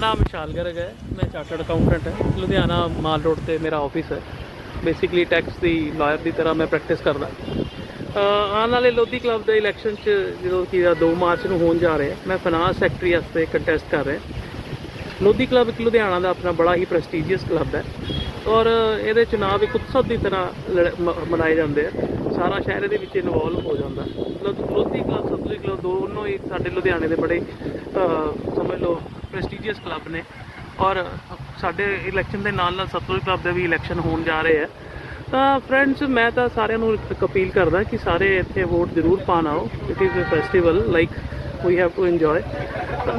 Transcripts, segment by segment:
ਨਾਮ ਵਿਸ਼ਾਲ ਗਰਗ ਹੈ, ਮੈਂ ਚਾਰਟਰਡ ਅਕਾਊਂਟੈਂਟ ਹਾਂ। ਲੁਧਿਆਣਾ ਮਾਲ ਰੋਡ ਤੇ ਮੇਰਾ ਆਫਿਸ ਹੈ। ਬੇਸਿਕਲੀ ਟੈਕਸ ਦੀ ਲਾਇਰ ਦੀ ਤਰ੍ਹਾਂ ਮੈਂ ਪ੍ਰੈਕਟਿਸ ਕਰਦਾ। ਆਉਣ ਵਾਲੇ ਲੋਧੀ ਕਲੱਬ ਦੇ ਇਲੈਕਸ਼ਨ ਚ ਜਦੋਂ ਕਿ 2 ਮਾਰਚ ਨੂੰ ਹੋਣ ਜਾ ਰਿਹਾ, ਮੈਂ ਫਾਈਨਾਂਸ ਸੈਕਟਰੀ ਵਾਸਤੇ ਕੰਟੈਸਟ ਕਰ ਰਿਹਾ। ਲੋਧੀ ਕਲੱਬ ਇੱਕ ਲੁਧਿਆਣਾ ਦਾ ਆਪਣਾ ਬੜਾ ਹੀ ਪ੍ਰੈਸਟੀਜੀਅਸ ਕਲੱਬ ਹੈ। ਔਰ ਇਹਦੇ ਚੁਣਾਵ ਇੱਕ ਉਤਸਵ ਦੀ ਤਰ੍ਹਾਂ ਲੜ- ਮ- ਮਨਾਏ ਜਾਂਦੇ ਆ। ਸਾਰਾ ਸ਼ਹਿਰ ਇਹਦੇ ਵਿੱਚ ਇਨਵੋਲਵ ਹੋ ਜਾਂਦਾ। ਲੋ- ਲੋਧੀ ਕਲੱਬ ਸਤਲੁਜ ਕਲੱਬ ਦੋਨੋਂ ਹੀ ਸਾਡੇ ਲੁਧਿਆਣੇ ਦੇ ਬੜੇ ਸਮਝ ਲਓ ਪ੍ਰੈਸਟੀਜੀਅਸ ਕਲੱਬ ਨੇ। ਔਰ ਸਾਡੇ ਇਲੈਕਸ਼ਨ ਦੇ ਨਾਲ ਨਾਲ ਸਤਲੁਜ ਕਲੱਬ ਦੇ ਵੀ ਇਲੈਕਸ਼ਨ ਹੋਣ ਜਾ ਰਹੇ ਆ। ਤਾਂ ਫਰੈਂਡਸ ਮੈਂ ਤਾਂ ਸਾਰਿਆਂ ਨੂੰ ਇੱਕ ਅਪੀਲ ਕਰਦਾ ਕਿ ਸਾਰੇ ਇੱਥੇ ਵੋਟ ਜ਼ਰੂਰ ਪਾਣ ਆਓ। It is a festival like we have to enjoy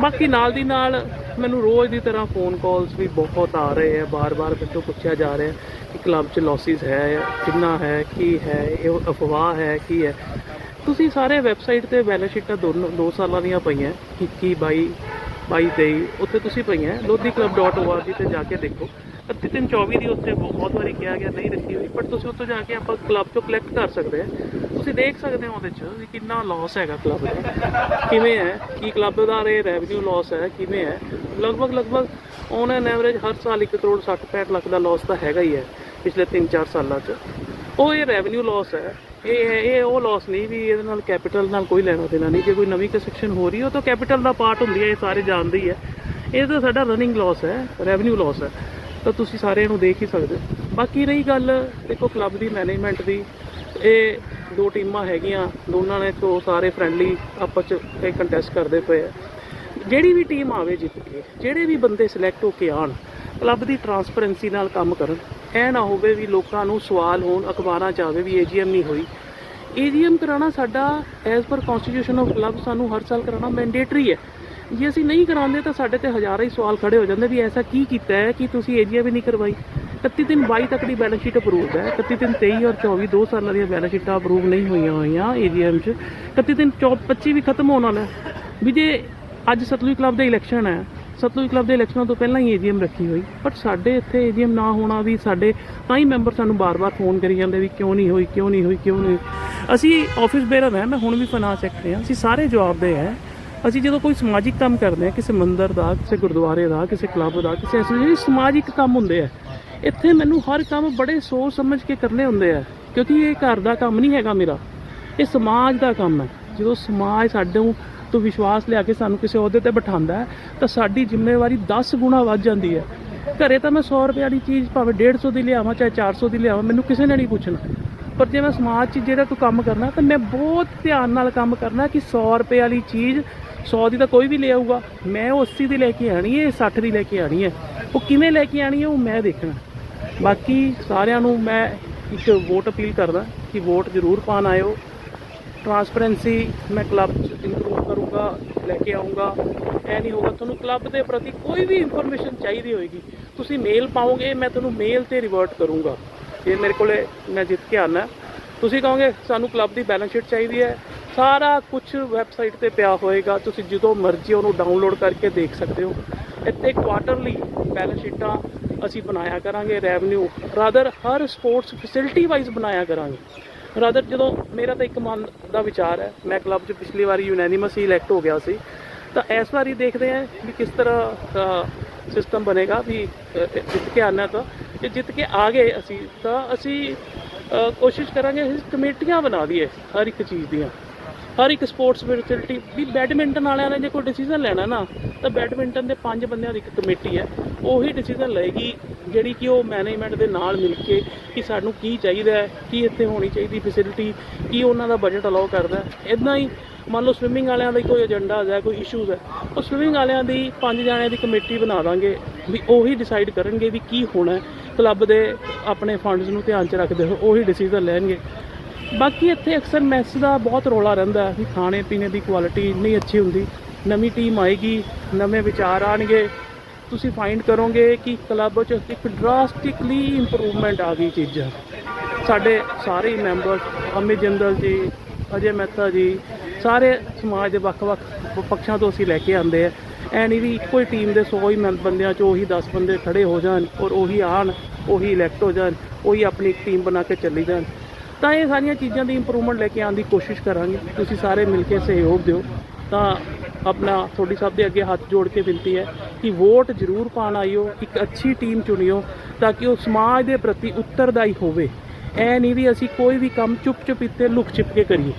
ਬਾਕੀ ਨਾਲ ਦੀ ਨਾਲ ਮੈਨੂੰ ਰੋਜ਼ ਦੀ ਤਰ੍ਹਾਂ ਫੋਨ ਕਾਲਸ ਵੀ ਬਹੁਤ ਆ ਰਹੇ ਆ। ਬਾਰ-ਬਾਰ ਮੈਨੂੰ ਪੁੱਛਿਆ ਜਾ ਰਿਹਾ ਕਿ ਕਲੱਬ 'ਚ ਲਾਸਿਸ ਹੈ ਕਿੰਨਾ ਹੈ, ਕੀ ਹੈ, ਇਹ ਅਫਵਾਹ ਹੈ, ਕੀ ਹੈ। ਤੁਸੀਂ ਸਾਰੇ ਵੈਬਸਾਈਟ ਤੇ ਬੈਲੈਂਸ ਸ਼ੀਟਾਂ ਦੋਨੋਂ ਦੋ ਸਾਲਾਂ ਦੀਆਂ ਪਈਆਂ। 21 22 22 23 ਉੱਥੇ ਤੁਸੀਂ ਪਈਆਂ lodhiclub.org ਤੇ ਜਾ ਕੇ ਦੇਖੋ। 3324 ਦੀ ਉੱਥੇ ਬਹੁਤ ਵਾਰੀ ਕਿਹਾ ਗਿਆ ਨਹੀਂ ਰੱਖੀ ਹੋਈ ਬਟ ਤੁਸੀਂ ਉੱਥੋਂ ਜਾ ਕੇ ਆਪਾਂ ਕਲੱਬ ਚੋਂ ਕਲੈਕਟ ਕਰ ਸਕਦੇ ਆ। ਤੁਸੀਂ ਦੇਖ ਸਕਦੇ ਹੋ ਉਹਦੇ 'ਚ ਵੀ ਕਿੰਨਾ ਲਾਸ ਹੈਗਾ ਕਲੱਬ ਦਾ। ਕਿਵੇਂ ਹੈ? ਕੀ ਕਲੱਬ ਦਾ ਰੇ ਰੈਵਨਿਊ ਲਾਸ ਹੈ, ਕਿਵੇਂ ਹੈ? ਲਗਭਗ ਲਗਭਗ ਔਨ ਐਨ ਐਵਰੇਜ ਹਰ ਸਾਲ 1 ਕਰੋੜ 60 65 ਲੱਖ ਦਾ ਲਾਸ ਤਾਂ ਹੈਗਾ ਹੀ ਹੈ, ਪਿਛਲੇ 3-4 ਸਾਲਾਂ 'ਚ। ਉਹ ਇਹ ਰੈਵਨਿਊ ਲਾਸ ਹੈ ਇਹ ਇਹ ਉਹ ਲਾਸ ਨਹੀਂ ਵੀ ਇਹਦੇ ਨਾਲ ਕੈਪੀਟਲ ਨਾਲ ਕੋਈ ਲੈਣਾ ਦੇਣਾ ਨਹੀਂ। ਜੇ ਕੋਈ ਨਵੀਂ ਕੰਸਟਰਕਸ਼ਨ ਹੋ ਰਹੀ ਹੈ, ਉਹ ਤਾਂ ਕੈਪੀਟਲ ਦਾ ਪਾਰਟ ਹੁੰਦੀ ਹੈ, ਇਹ ਸਾਰੇ ਜਾਣਦੇ ਹੀ ਹੈ। ਇਹ ਤਾਂ ਸਾਡਾ ਰਨਿੰਗ ਲਾਸ ਹੈ ਰੈਵਨਿਊ ਲਾਸ ਹੈ। ਤਾਂ ਤੁਸੀਂ ਸਾਰੇ ਇਹਨੂੰ ਦੇਖ ਹੀ ਸਕਦੇ ਹੋ। ਬਾਕੀ ਰਹੀ ਗੱਲ ਦੇਖੋ ਕਲੱਬ ਦੀ ਮੈਨੇਜਮੈਂਟ ਦੀ। ਇਹ ਦੋ ਟੀਮਾਂ ਹੈਗੀਆਂ, ਦੋਨਾਂ ਨੇ ਤੋਂ ਸਾਰੇ ਫਰੈਂਡਲੀ ਆਪਸ ਚ ਇਹ ਕੰਟੈਸਟ ਕਰਦੇ ਪਏ ਆ। ਜਿਹੜੀ ਵੀ ਟੀਮ ਆਵੇ ਜਿੱਤ ਕੇ, ਜਿਹੜੇ ਵੀ ਬੰਦੇ ਸਿਲੈਕਟ ਹੋ ਕੇ ਆਣ ਕਲੱਬ ਦੀ ਟਰਾਂਸਪੇਰੈਂਸੀ ਨਾਲ ਕੰਮ ਕਰਨ। ਇਹ ਨਾ ਹੋਵੇ ਵੀ ਲੋਕਾਂ ਨੂੰ ਸਵਾਲ ਹੋਣ, ਅਖਬਾਰਾਂ 'ਚ ਆਵੇ ਵੀ ਏਜੀਐਮ ਨਹੀਂ ਹੋਈ। ਏਜੀਐਮ ਕਰਾਉਣਾ ਸਾਡਾ as per constitution of club ਸਾਨੂੰ ਹਰ ਸਾਲ ਕਰਾਉਣਾ ਮੈਂਡੇਟਰੀ ਹੈ। ਜੇ ਅਸੀਂ ਨਹੀਂ ਕਰਾਉਂਦੇ ਤਾਂ ਸਾਡੇ ਤੇ ਹਜ਼ਾਰਾਂ ਹੀ ਸਵਾਲ ਖੜੇ ਹੋ ਜਾਂਦੇ ਵੀ ਐਸਾ ਕੀ ਕੀਤਾ ਹੈ ਕਿ ਤੁਸੀਂ ਏਜੀਐਮ ਹੀ ਨਹੀਂ ਕਰਵਾਈ। 31 ਦਿਨ 22 ਤੱਕ ਦੀ ਬੈਲੈਂਸ ਸ਼ੀਟ ਅਪਰੂਵਡ ਹੈ। 31 ਦਿਨ 23 ਔਰ 24 ਦੋ ਸਾਲਾਂ ਦੀਆਂ ਬੈਲੈਂਸ ਸ਼ੀਟਾਂ ਅਪਰੂਵ ਨਹੀਂ ਹੋਈਆਂ ਹੋਈਆਂ ਏਜੀਐਮ 'ਚ। 31 ਦਿਨ 25 ਵੀ ਖਤਮ ਹੋਣ ਵਾਲਾ ਵੀ ਜੇ ਅੱਜ ਸਤਲੁਜ ਕਲੱਬ ਦੇ ਇਲੈਕਸ਼ਨ ਹੈ ਸਤਲੁਜ ਕਲੱਬ ਦੇ ਇਲੈਕਸ਼ਨਾਂ ਤੋਂ ਪਹਿਲਾਂ ਹੀ ਏਜੀਐਮ ਰੱਖੀ ਹੋਈ। ਬਟ ਸਾਡੇ ਇੱਥੇ ਏਜੀਐਮ ਨਾ ਹੋਣਾ ਵੀ ਸਾਡੇ, ਤਾਂ ਹੀ ਮੈਂਬਰ ਸਾਨੂੰ ਬਾਰ-ਬਾਰ ਫੋਨ ਕਰੀ ਜਾਂਦੇ ਵੀ ਕਿਉਂ ਨਹੀਂ ਹੋਈ, ਕਿਉਂ ਨਹੀਂ ਹੋਈ, ਕਿਉਂ ਨਹੀਂ ਹੋਈ। ਅਸੀਂ ਆਫਿਸ ਬੇਰਰ ਹੈ, ਮੈਂ ਹੁਣ ਵੀ ਫਾਈਨਾਂਸ ਸੈਕਟਰੀ ਹਾਂ। ਅਸੀਂ ਸਾਰੇ ਜਵਾਬਦੇ ਹੈ ਅਸੀਂ ਜਦੋਂ ਕੋਈ ਸਮਾਜਿਕ ਕੰਮ ਕਰਦੇ ਹਾਂ ਕਿਸੇ ਮੰਦਰ ਦਾ, ਕਿਸੇ ਗੁਰਦੁਆਰੇ ਦਾ, ਕਿਸੇ ਕਲੱਬ ਦਾ, ਕਿਸੇ ਐਸੋਸੀਏਸ਼ਨ ਸਮਾਜਿਕ ਕੰਮ ਹੁੰਦੇ ਆ, ਇੱਥੇ ਮੈਨੂੰ ਹਰ ਕੰਮ ਬੜੇ ਸੋਚ ਸਮਝ ਕੇ ਕਰਨੇ ਹੁੰਦੇ ਆ, ਕਿਉਂਕਿ ਇਹ ਘਰ ਦਾ ਕੰਮ ਨਹੀਂ ਹੈਗਾ ਮੇਰਾ। ਇਹ ਸਮਾਜ ਦਾ ਕੰਮ ਹੈ। ਜਦੋਂ ਸਮਾਜ ਸਾਡੇ ਤੋਂ ਵਿਸ਼ਵਾਸ ਲਿਆ ਕੇ ਸਾਨੂੰ ਕਿਸੇ ਅਹੁਦੇ ਤੇ ਬਿਠਾਉਂਦਾ ਹੈ, ਤਾਂ ਸਾਡੀ ਜ਼ਿੰਮੇਵਾਰੀ 10 ਗੁਣਾ ਵੱਧ ਜਾਂਦੀ ਹੈ। ਘਰੇ ਤਾਂ ਮੈਂ 100 ਰੁਪਏ ਵਾਲੀ ਚੀਜ਼ ਭਾਵੇਂ 150 ਦੀ ਲਿਆਵਾਂ, ਚਾਹੇ 400 ਦੀ ਲਿਆਵਾਂ, ਮੈਨੂੰ ਕਿਸੇ ਨੇ ਨਹੀਂ ਪੁੱਛਣਾ। ਪਰ ਜੇ ਮੈਂ ਸਮਾਜ 'ਚ ਜਿਹੜਾ ਤੂੰ ਕੰਮ ਕਰਨਾ, ਤਾਂ ਮੈਂ ਬਹੁਤ ਧਿਆਨ ਨਾਲ ਕੰਮ ਕਰਨਾ ਕਿ 100 ਰੁਪਏ ਵਾਲੀ ਚੀਜ਼ 100 ਦੀ ਤਾਂ ਕੋਈ ਵੀ ਲੈ ਆਊਗਾ। ਮੈਂ ਉਹ 80 ਦੀ ਲੈ ਕੇ ਆਣੀ ਹੈ 60 ਦੀ ਲੈ ਕੇ ਆਣੀ ਹੈ। ਉਹ ਕਿਵੇਂ ਲੈ ਕੇ ਆਣੀ ਹੈ, ਉਹ ਮੈਂ ਦੇਖਣਾ। ਬਾਕੀ ਸਾਰਿਆਂ ਨੂੰ ਮੈਂ ਇੱਕ ਵੋਟ ਅਪੀਲ ਕਰਦਾ ਕਿ ਵੋਟ ਜ਼ਰੂਰ ਪਾਣ ਆਇਓ। ਟਰਾਂਸਪੇਰੈਂਸੀ ਮੈਂ ਕਲੱਬ ਚ ਇੰਪਰੂਵ ਲੈ ਕੇ ਆਉਂਗਾ ਐ ਨਹੀਂ ਹੋਗਾ ਤੁਹਾਨੂੰ ਕਲੱਬ ਦੇ ਪ੍ਰਤੀ ਕੋਈ ਵੀ ਇਨਫੋਰਮੇਸ਼ਨ ਚਾਹੀਦੀ ਹੋਏਗੀ। ਤੁਸੀਂ ਮੇਲ ਪਾਓਗੇ, ਮੈਂ ਤੁਹਾਨੂੰ ਮੇਲ ਤੇ ਰਿਵਰਟ ਕਰੂੰਗਾ। ਇਹ ਮੇਰੇ ਕੋਲੇ ਮੈਂ ਜਿੱਤ ਕੇ ਆਣਾ ਤੁਸੀਂ ਕਹੋਗੇ, ਸਾਨੂੰ ਕਲੱਬ ਦੀ ਬੈਲੈਂਸ ਸ਼ੀਟ ਚਾਹੀਦੀ ਹੈ। ਸਾਰਾ ਕੁਝ ਵੈਬਸਾਈਟ ਤੇ ਪਿਆ ਹੋਏਗਾ। ਤੁਸੀਂ ਜਦੋਂ ਮਰਜ਼ੀ ਉਹਨੂੰ ਡਾਊਨਲੋਡ ਕਰਕੇ ਦੇਖ ਸਕਦੇ ਹੋ। ਇੱਥੇ ਕੁਆਟਰਲੀ ਬੈਲੈਂਸ ਸ਼ੀਟਾਂ ਅਸੀਂ ਬਣਾਇਆ ਕਰਾਂਗੇ ਰੈਵਨਿਊ ਰਾਦਰ ਹਰ ਸਪੋਰਟਸ ਫੈਸਿਲਿਟੀ ਵਾਈਜ਼ ਬਣਾਇਆ ਕਰਾਂਗੇ। ਰਾਦਰ ਜਦੋਂ ਮੇਰਾ ਤਾਂ ਇੱਕ ਮਨ ਦਾ ਵਿਚਾਰ ਹੈ, ਮੈਂ ਕਲੱਬ 'ਚ ਪਿਛਲੀ ਵਾਰੀ ਯੂਨੈਨਿਮਸ ਹੀ ਇਲੈਕਟ ਹੋ ਗਿਆ ਸੀ, ਤਾਂ ਇਸ ਵਾਰੀ ਦੇਖਦੇ ਹਾਂ ਵੀ ਕਿਸ ਤਰ੍ਹਾਂ ਸਿਸਟਮ ਬਣੇਗਾ ਵੀ ਜਿੱਤ ਕੇ ਆਣਾ ਤਾਂ। ਜੇ ਜਿੱਤ ਕੇ ਆ ਗਏ ਅਸੀਂ, ਤਾਂ ਅਸੀਂ ਕੋਸ਼ਿਸ਼ ਕਰਾਂਗੇ ਅਸੀਂ ਕਮੇਟੀਆਂ ਬਣਾ ਦਈਏ ਹਰ ਇੱਕ ਚੀਜ਼ ਦੀਆਂ। ਹਰ ਇੱਕ ਸਪੋਰਟਸ ਫੈਸਿਲਿਟੀ ਵੀ ਬੈਡਮਿੰਟਨ ਵਾਲਿਆਂ ਨੇ ਜੇ ਕੋਈ ਡਿਸੀਜਨ ਲੈਣਾ ਨਾ, ਤਾਂ ਬੈਡਮਿੰਟਨ ਦੇ ਪੰਜ ਬੰਦਿਆਂ ਦੀ ਇੱਕ ਕਮੇਟੀ ਹੈ। ਉਹੀ ਡਿਸੀਜਨ ਲਏਗੀ ਜਿਹੜੀ ਕਿ ਉਹ ਮੈਨੇਜਮੈਂਟ ਦੇ ਨਾਲ ਮਿਲ ਕੇ ਕਿ ਸਾਨੂੰ ਕੀ ਚਾਹੀਦਾ ਹੈ, ਕੀ ਇੱਥੇ ਹੋਣੀ ਚਾਹੀਦੀ ਫੈਸਿਲਿਟੀ ਕੀ ਉਹਨਾਂ ਦਾ ਬਜਟ ਅਲਾਉ ਕਰਦਾ ਇਦਾਂ ਹੀ ਮੰਨ ਲਓ ਸਵਿਮਿੰਗ ਵਾਲਿਆਂ ਦਾ ਕੋਈ ਏਜੰਡਾ ਹੈ ਕੋਈ ਇਸ਼ੂਜ਼ ਹੈ, ਉਹ ਸਵਿਮਿੰਗ ਵਾਲਿਆਂ ਦੀ ਪੰਜ ਜਾਣਿਆਂ ਦੀ ਕਮੇਟੀ ਬਣਾ ਦਾਂਗੇ ਵੀ ਉਹੀ ਡਿਸਾਈਡ ਕਰਨਗੇ ਵੀ ਕੀ ਹੋਣਾ ਕਲੱਬ ਦੇ ਆਪਣੇ ਫੰਡਸ ਨੂੰ ਧਿਆਨ 'ਚ ਰੱਖਦੇ ਹੋਏ ਉਹੀ ਡਿਸੀਜਨ ਲੈਣਗੇ। ਬਾਕੀ ਇੱਥੇ ਅਕਸਰ ਮੈਸ ਦਾ ਬਹੁਤ ਰੋਲਾ ਰਹਿੰਦਾ ਵੀ ਖਾਣੇ ਪੀਣੇ ਦੀ ਕੁਆਲਿਟੀ ਨਹੀਂ ਅੱਛੀ ਹੁੰਦੀ, ਨਵੀਂ ਟੀਮ ਆਏਗੀ, ਨਵੇਂ ਵਿਚਾਰ ਆਣਗੇ ਤੁਸੀਂ ਫਾਈਂਡ ਕਰੋਗੇ ਕਿ ਕਲੱਬ 'ਚ ਇੱਕ ਡਰਾਸਟਿਕਲੀ ਇੰਪਰੂਵਮੈਂਟ ਆ ਗਈ ਚੀਜ਼ਾਂ। ਸਾਡੇ ਸਾਰੇ ਮੈਂਬਰ ਅਮਿਤ ਜਿੰਦਲ ਜੀ, ਅਜੇ ਮਹਿਤਾ ਜੀ, ਸਾਰੇ ਸਮਾਜ ਦੇ ਵੱਖ-ਵੱਖ ਪੱਖਾਂ ਤੋਂ ਅਸੀਂ ਲੈ ਕੇ ਆਂਦੇ ਆ। ਐ ਨਹੀਂ ਵੀ ਇੱਕੋ ਹੀ ਟੀਮ ਦੇ 100 ਹੀ ਮੈਂਬ- ਬੰਦਿਆਂ 'ਚ ਉਹੀ 10 ਬੰਦੇ ਖੜੇ ਹੋ ਜਾਣ ਔਰ ਉਹੀ ਆਣ ਉਹੀ ਇਲੈਕਟ ਹੋ ਜਾਣ, ਉਹੀ ਆਪਣੀ ਇੱਕ ਟੀਮ ਬਣਾ ਕੇ ਚੱਲੀ ਜਾਣ। ਤਾਂ ਇਹ ਸਾਰੀਆਂ ਚੀਜ਼ਾਂ ਦੀ ਇੰਪਰੂਵਮੈਂਟ ਲੈ ਕੇ ਆਉਣ ਦੀ ਕੋਸ਼ਿਸ਼ ਕਰਾਂਗੇ। ਤੁਸੀਂ ਸਾਰੇ ਮਿਲ ਕੇ ਸਹਿਯੋਗ ਦਿਓ। ਤਾਂ ਆਪਣਾ ਤੁਹਾਡੀ ਸਭ ਦੇ ਅੱਗੇ ਹੱਥ ਜੋੜ ਕੇ ਬੇਨਤੀ ਹੈ ਕਿ ਵੋਟ ਜ਼ਰੂਰ ਪਾਣ ਆਇਓ, ਇੱਕ ਅੱਛੀ ਟੀਮ ਚੁਣਿਓ ਤਾਂ ਕਿ ਉਹ ਸਮਾਜ ਦੇ ਪ੍ਰਤੀ ਉੱਤਰਦਾਈ ਹੋਵੇ। ਐ ਨਹੀਂ ਵੀ ਅਸੀਂ ਕੋਈ ਵੀ ਕੰਮ ਚੁੱਪ ਚੁੱਪ ਇੱਥੇ ਲੁਕ ਛਿਪ ਕੇ ਕਰੀਏ।